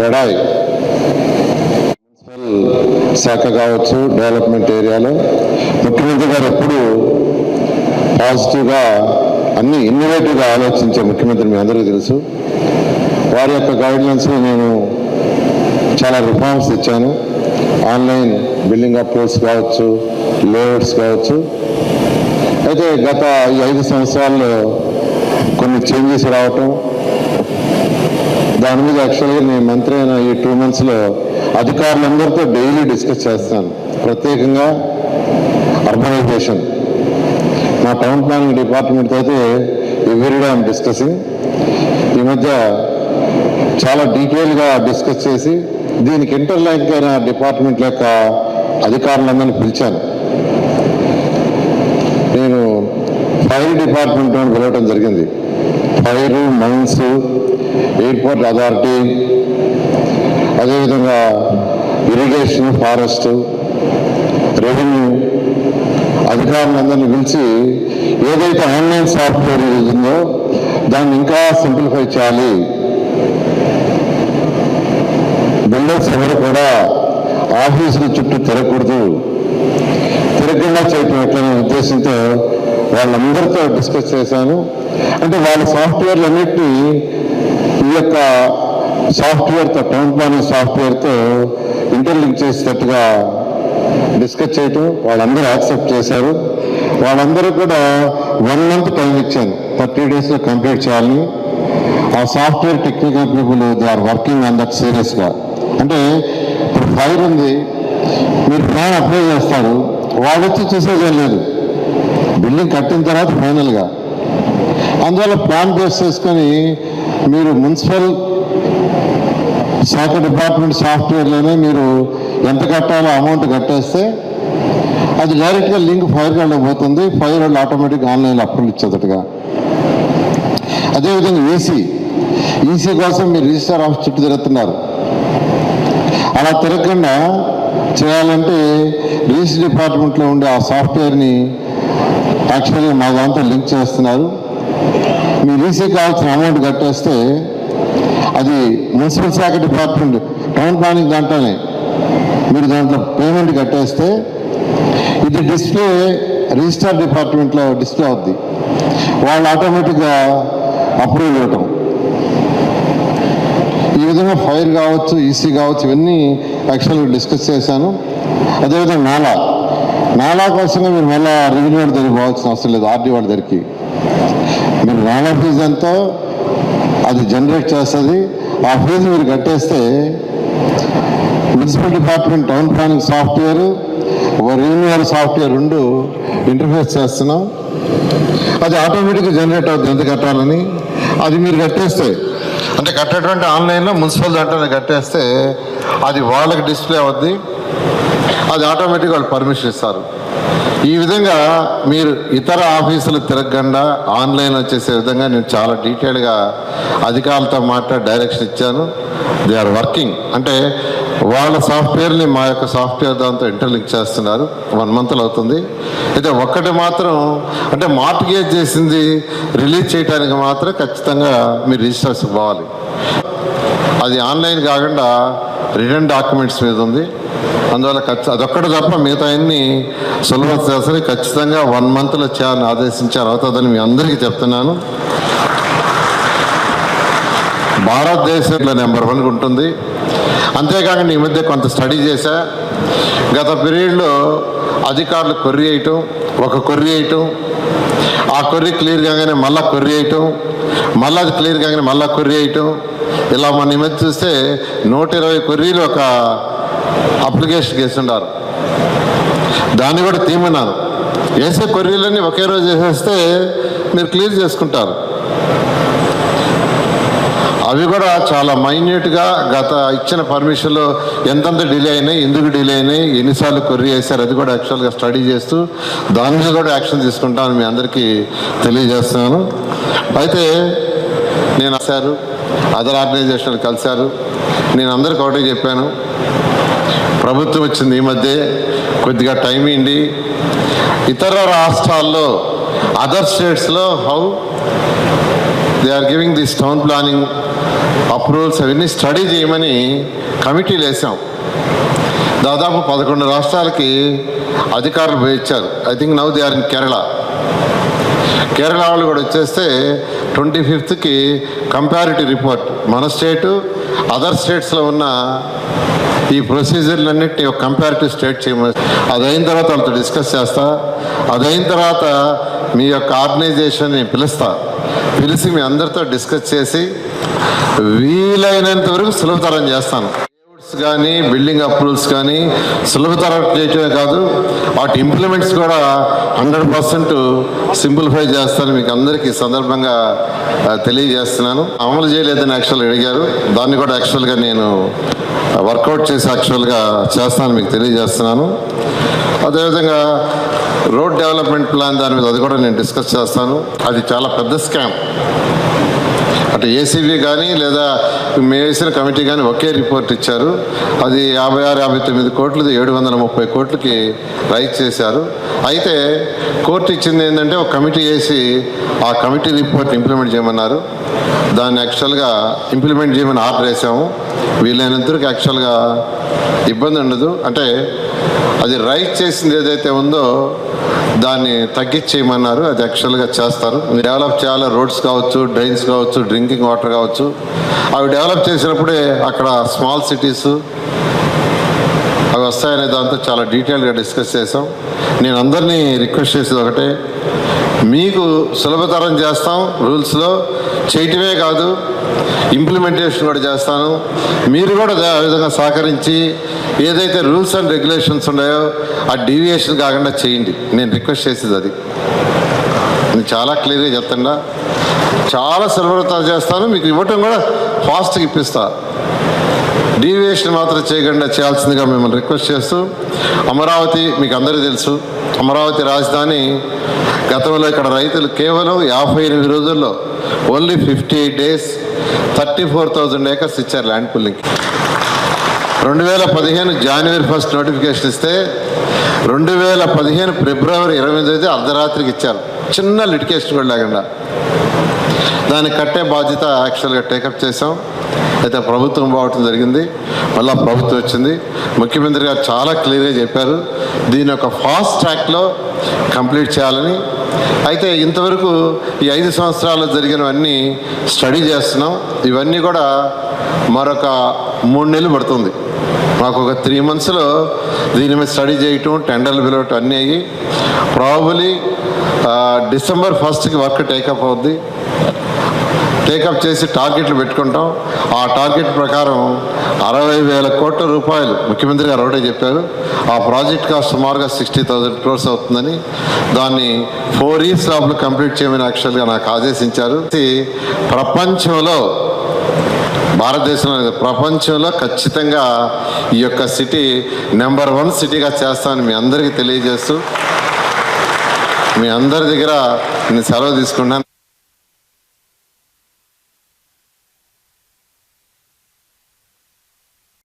CREDAI municipal శాఖ కావచ్చు development ఏరియాలో. ముఖ్యమంత్రి గారు ఎప్పుడు పాజిటివ్గా అన్ని ఇన్నోవేటివ్గా ఆలోచించే ముఖ్యమంత్రి మీ అందరికీ తెలుసు. వారి యొక్క గైడ్లైన్స్లో నేను చాలా రిఫార్మ్స్ ఇచ్చాను. ఆన్లైన్ బిల్డింగ్ అప్లోడ్స్ కావచ్చు లేఅవుట్స్ కావచ్చు. అయితే గత ఈ ఐదు సంవత్సరాల్లో కొన్ని చేంజెస్ రావటం దాని మీద యాక్చువల్గా నేను మంత్రి అయిన ఈ టూ మంత్స్లో అధికారులందరితో డైలీ డిస్కస్ చేస్తాను. ప్రత్యేకంగా అర్బనైజేషన్ మా టౌన్ ప్లానింగ్ డిపార్ట్మెంట్ అయితే ఎవ్రీడే ఐమ్ డిస్కసింగ్ ఈ మధ్య చాలా డీటెయిల్గా డిస్కస్ చేసి దీనికి ఇంటర్లైక్ అయిన డిపార్ట్మెంట్ యొక్క అధికారులందరినీ పిలిచాను. నేను ఫైర్ డిపార్ట్మెంట్ అని పిలవటం జరిగింది. ఫైరు మైన్స్ ఎయిర్పోర్ట్ అథారిటీ అదేవిధంగా ఇరిగేషన్ ఫారెస్ట్ రెవెన్యూ అధికారులందరినీ పిలిచి ఏదైతే ఆన్లైన్ సాఫ్ట్వేర్ ఉందో దాన్ని ఇంకా సింప్లిఫై చేయాలి. బిల్డర్స్ ఎవరు కూడా ఆఫీసుల చుట్టూ తిరగకూడదు. తిరగకుండా చేయటం ఎట్లనే ఉద్దేశంతో వాళ్ళందరితో డిస్కస్ చేశాను. అంటే వాళ్ళ సాఫ్ట్వేర్లు అన్నిటినీ ఈ యొక్క సాఫ్ట్వేర్తో టౌన్ ప్లానింగ్ సాఫ్ట్వేర్తో ఇంటర్లింక్ చేసేటట్టుగా డిస్కస్ చేయటం వాళ్ళందరూ యాక్సెప్ట్ చేశారు. వాళ్ళందరూ కూడా వన్ మంత్ టైం ఇచ్చాను థర్టీ డేస్లో కంప్లీట్ చేయాలని ఆ software technical people they are working on that సీరియస్గా. అంటే ఇప్పుడు ఫైర్ ఉంది. మీరు ప్లాన్ అప్లై చేస్తారు. వాడు వచ్చి చూసేదేం లేదు. బిల్డింగ్ కట్టిన తర్వాత ఫైనల్గా. అందువల్ల ప్లాన్ బేస్ చేసుకొని మీరు మున్సిపల్ శాఖ డిపార్ట్మెంట్ సాఫ్ట్వేర్లోనే మీరు ఎంత కట్టాలో అమౌంట్ కట్టేస్తే అది డైరెక్ట్గా లింక్ ఫైర్ కార్డులో పోతుంది. ఫైర్ వాళ్ళు ఆటోమేటిక్ ఆన్లైన్లో అప్రూవల్ ఇచ్చేటట్టుగా. అదేవిధంగా ఏసీ ఈసీ కోసం మీరు రిజిస్టర్ ఆఫీస్ చుట్టూ తిరుగుతున్నారు. అలా తిరగకుండా చేయాలంటే రిజిస్టర్ డిపార్ట్మెంట్లో ఉండే ఆ సాఫ్ట్వేర్ని యాక్చువల్గా మా దాంతో లింక్ చేస్తున్నారు. మీ ఈసీ కావాల్సిన అమౌంట్ కట్టేస్తే అది మున్సిపల్ శాఖ డిపార్ట్మెంట్ టౌన్ ప్లానింగ్ దాంట్లోనే. మీరు దాంట్లో పేమెంట్ కట్టేస్తే ఇది డిస్ప్లే రిజిస్టర్ డిపార్ట్మెంట్లో డిస్ప్లే అవుద్ది. వాళ్ళు ఆటోమేటిక్గా అప్రూవ్ ఇవ్వటం. ఈ విధంగా ఫైర్ కావచ్చు ఈసీ కావచ్చు ఇవన్నీ యాక్చువల్గా డిస్కస్ చేశాను. అదేవిధంగా నాలా. నాలా కోసంగా మీరు మళ్ళీ రెవెన్యూ వాడి దగ్గరికి పోవాల్సిన అవసరం లేదు ఆర్డీ వాడి దగ్గరికి. మీరు నాలా ఫీజు ఎంతో అది జనరేట్ చేస్తుంది. ఆ ఫీజు మీరు కట్టేస్తే municipal department town planning software revenue software రెండు ఇంటర్ఫేస్ చేస్తున్నాం. అది ఆటోమేటిక్గా జనరేట్ అవుతుంది ఎంత కట్టాలని. అది మీరు కట్టేస్తే అంటే కట్టేటువంటి ఆన్లైన్లో మున్సిపల్ దాంట్లో కట్టేస్తే అది వాళ్ళకి డిస్ప్లే అవుద్ది. అది ఆటోమేటిక్గా వాళ్ళు పర్మిషన్ ఇస్తారు. ఈ విధంగా మీరు ఇతర ఆఫీసులు తిరగకుండా ఆన్లైన్ వచ్చేసే విధంగా నేను చాలా డీటెయిల్గా అధికారులతో మాట్లాడి డైరెక్షన్ ఇచ్చాను. They are working. అంటే వాళ్ళ సాఫ్ట్వేర్ని మా యొక్క సాఫ్ట్వేర్ దాంతో ఇంటర్లింక్ చేస్తున్నారు. వన్ మంత్లో అవుతుంది. అయితే ఒక్కటి మాత్రం అంటే మార్టిగేజ్ చేసింది రిలీజ్ చేయడానికి మాత్రం ఖచ్చితంగా మీరు రిజిస్టర్స్ పోవాలి అది ఆన్లైన్ కాకుండా రిటర్న్ డాక్యుమెంట్స్ మీద ఉంది. అందువల్ల ఖచ్చి అదొక్కటి తప్ప మిగతా అన్ని సులభ చేసరి ఖచ్చితంగా వన్ మంత్లో చేయాలని ఆదేశించారు. అవుతుందని మీ అందరికీ చెప్తున్నాను. భారతదేశంలో నెంబర్ వన్ ఉంటుంది అంతేకాక ఈ మధ్య కొంత స్టడీ చేశా. గత పీరియడ్లో అధికారులు కొర్రీ వేయటం ఒక కొర్రీ వేయటం ఆ కొర్రీ క్లియర్ కాగానే మళ్ళా కొర్రీ వేయటం మళ్ళీ అది క్లియర్ కాగానే మళ్ళా కొర్రీ వేయటం ఇలా మన ఈ చూస్తే నూట ఇరవై కొర్రీలు ఒక అప్లికేషన్ వేస్తుండారు దాన్ని కూడా తీమన్నారు వేసే కొర్రీలన్నీ ఒకే రోజు వేసేస్తే మీరు క్లియర్ చేసుకుంటారు. అవి కూడా చాలా మైన్యూట్గా గత ఇచ్చిన పర్మిషన్లో ఎంతంత డిలే అయినాయి ఎందుకు డిలే అయినాయి ఎన్నిసార్లు కొర్రీ వేశారు అది కూడా యాక్చువల్గా స్టడీ చేస్తూ దాని మీద కూడా యాక్షన్ తీసుకుంటామని మీ అందరికీ తెలియజేస్తున్నాను. అయితే నేను వచ్చారు అదర్ ఆర్గనైజేషన్లు కలిశారు. నేను అందరికి ఒకటే చెప్పాను. ప్రభుత్వం వచ్చింది ఈ మధ్య. కొద్దిగా టైం ఇండి ఇతర రాష్ట్రాల్లో అదర్ స్టేట్స్లో how they are giving this town planning approvals అవన్నీ స్టడీ చేయమని కమిటీలు వేసాం దాదాపు పదకొండు రాష్ట్రాలకి అధికారులు ఇచ్చారు. I think now they are in Kerala. Kerala వాళ్ళు కూడా వచ్చేస్తే ట్వంటీ ఫిఫ్త్కి కంపారిటివ్ రిపోర్ట్ మన స్టేటు అదర్ స్టేట్స్లో ఉన్న ఈ ప్రొసీజర్లన్నింటినీ ఒక కంపారిటివ్ స్టేట్ చేయమని అది అయిన తర్వాత వాళ్ళతో డిస్కస్ చేస్తా. అది అయిన తర్వాత మీ యొక్క ఆర్గనైజేషన్ని పిలుస్తా. పిలిచి మీ అందరితో డిస్కస్ చేసి వీలైనంత వరకు సులభతరం చేస్తాను. కానీ బిల్డింగ్ అప్రూవల్స్ కానీ సులభతరం చేయటమే కాదు వాటి ఇంప్లిమెంట్స్ కూడా హండ్రెడ్ పర్సెంట్ సింప్లిఫై చేస్తాను మీకు అందరికీ సందర్భంగా తెలియజేస్తున్నాను. అమలు చేయలేదని యాక్చువల్గా అడిగారు. దాన్ని కూడా యాక్చువల్గా నేను వర్కౌట్ చేసి యాక్చువల్గా చేస్తాను మీకు తెలియజేస్తున్నాను. అదేవిధంగా రోడ్ డెవలప్మెంట్ ప్లాన్ దాని మీద అది కూడా నేను డిస్కస్ చేస్తాను. అది చాలా పెద్ద స్కామ్ అటు ఏసీబీ కానీ లేదా మేము వేసిన కమిటీ కానీ ఒకే రిపోర్ట్ ఇచ్చారు. అది యాభై ఆరు యాభై తొమ్మిది కోట్లది ఏడు వందల ముప్పై కోట్లకి రైట్ చేశారు. అయితే కోర్టు ఇచ్చింది ఏంటంటే ఒక కమిటీ వేసి ఆ కమిటీ రిపోర్ట్ ఇంప్లిమెంట్ చేయమన్నారు. దాన్ని యాక్చువల్గా ఇంప్లిమెంట్ చేయమని ఆర్డర్ వేసాము వీలైనంతవరకు యాక్చువల్గా ఇబ్బంది ఉండదు. అంటే అది రైట్ చేసింది ఏదైతే ఉందో దాన్ని తగ్గించేయమన్నారు. అది యాక్చువల్గా చేస్తారు. డెవలప్ చేయాలి. రోడ్స్ కావచ్చు డ్రైన్స్ కావచ్చు డ్రింకింగ్ వాటర్ కావచ్చు. అవి డెవలప్ చేసినప్పుడే అక్కడ స్మాల్ సిటీస్ అవి వస్తాయనే దాంతో చాలా డీటెయిల్గా డిస్కస్ చేసాం నేను అందరినీ రిక్వెస్ట్ చేసేది ఒకటే. మీకు సులభతరం చేస్తాం రూల్స్లో చేయటమే కాదు ఇంప్లిమెంటేషన్ కూడా చేస్తాను. మీరు కూడా ఆ విధంగా సహకరించి ఏదైతే రూల్స్ అండ్ రెగ్యులేషన్స్ ఉన్నాయో ఆ డీవియేషన్ కాకుండా చేయండి. నేను రిక్వెస్ట్ చేసేది అది. నేను చాలా క్లియర్గా చెప్తున్నా. చాలా సులభతరం చేస్తాను. మీకు ఇవ్వటం కూడా ఫాస్ట్గా ఇప్పిస్తా. డీవియేషన్ మాత్రం చేయకుండా చేయాల్సిందిగా మిమ్మల్ని రిక్వెస్ట్ చేస్తూ అమరావతి మీకు అందరికీ తెలుసు అమరావతి రాజధాని గతంలో ఇక్కడ రైతులు కేవలం యాభై ఎనిమిది రోజుల్లో only fifty eight days thirty four thousand acres ఇచ్చారు ల్యాండ్ పుల్లింగ్ రెండు వేల పదిహేను జనవరి ఫస్ట్ నోటిఫికేషన్ ఇస్తే రెండు వేల పదిహేను ఫిబ్రవరి ఇరవై ఎనిమిది అర్ధరాత్రికి ఇచ్చారు. చిన్న లిటికేషన్ కూడా లేకుండా. దాన్ని కట్టే బాధ్యత యాక్చువల్గా టేకప్ చేసాం అయితే ప్రభుత్వం పోవటం జరిగింది. మళ్ళీ ప్రభుత్వం వచ్చింది. ముఖ్యమంత్రి గారు చాలా క్లియర్గా చెప్పారు. దీని యొక్క ఫాస్ట్ ట్రాక్లో కంప్లీట్ చేయాలని. అయితే ఇంతవరకు ఈ ఐదు సంవత్సరాలు జరిగినవన్నీ స్టడీ చేస్తున్నాం. ఇవన్నీ కూడా మరొక మూడు నెలలు పడుతుంది. మాకు ఒక త్రీ మంత్స్లో దీని మీద స్టడీ చేయటం టెండర్లు పిలవటం అన్నీ అయ్యి ప్రాబులీ డిసెంబర్ ఫస్ట్కి వర్క్ టేకప్ అవుద్ది. టేకప్ చేసి టార్గెట్లు పెట్టుకుంటాం. ఆ టార్గెట్ ప్రకారం అరవై వేల కోట్ల రూపాయలు ముఖ్యమంత్రి గారు ఒకటే చెప్పారు. ఆ ప్రాజెక్ట్ కాస్ట్ సుమారుగా సిక్స్టీ థౌజండ్ క్రోర్స్ అవుతుందని దాన్ని ఫోర్ ఇయర్స్ లోపల కంప్లీట్ చేయమని యాక్చువల్గా నాకు ఆదేశించారు. ఇది ప్రపంచంలో భారతదేశంలో ప్రపంచంలో ఖచ్చితంగా ఈ యొక్క సిటీ నెంబర్ వన్ సిటీగా చేస్తామని మీ అందరికీ తెలియజేస్తూ మీ అందరి దగ్గర నేను సెలవు తీసుకున్నాను.